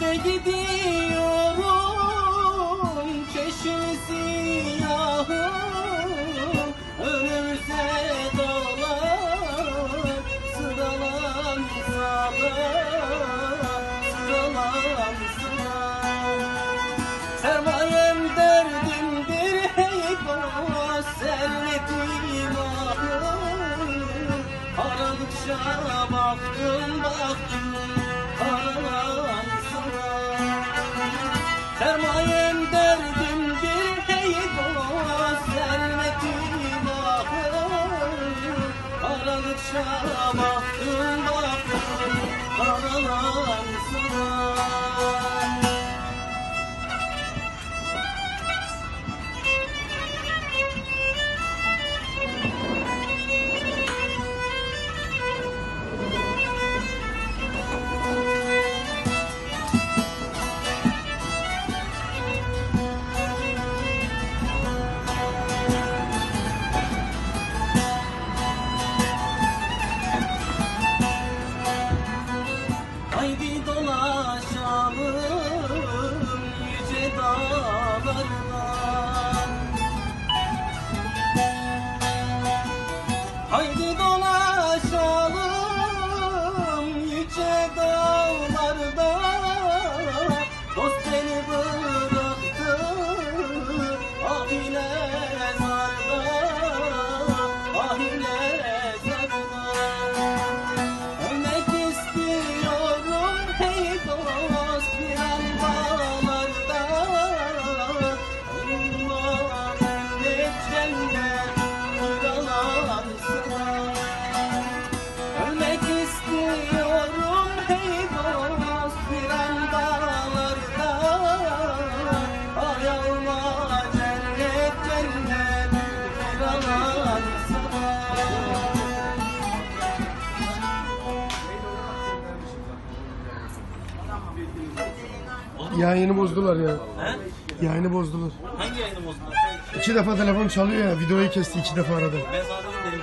gidiyorum çeşmi siyahım Ölürse dağlar sıralansa da Sıralansa Sermayem derdimdir hey dost Servetim ahım Aradıkça baktım baktım Aradıkça baktım baktım Yayını bozdular ya. He? Yayını bozdular. Hangi yayını bozdular? İki defa telefon çalıyor ya. Videoyu kesti iki defa aradı. Ben sana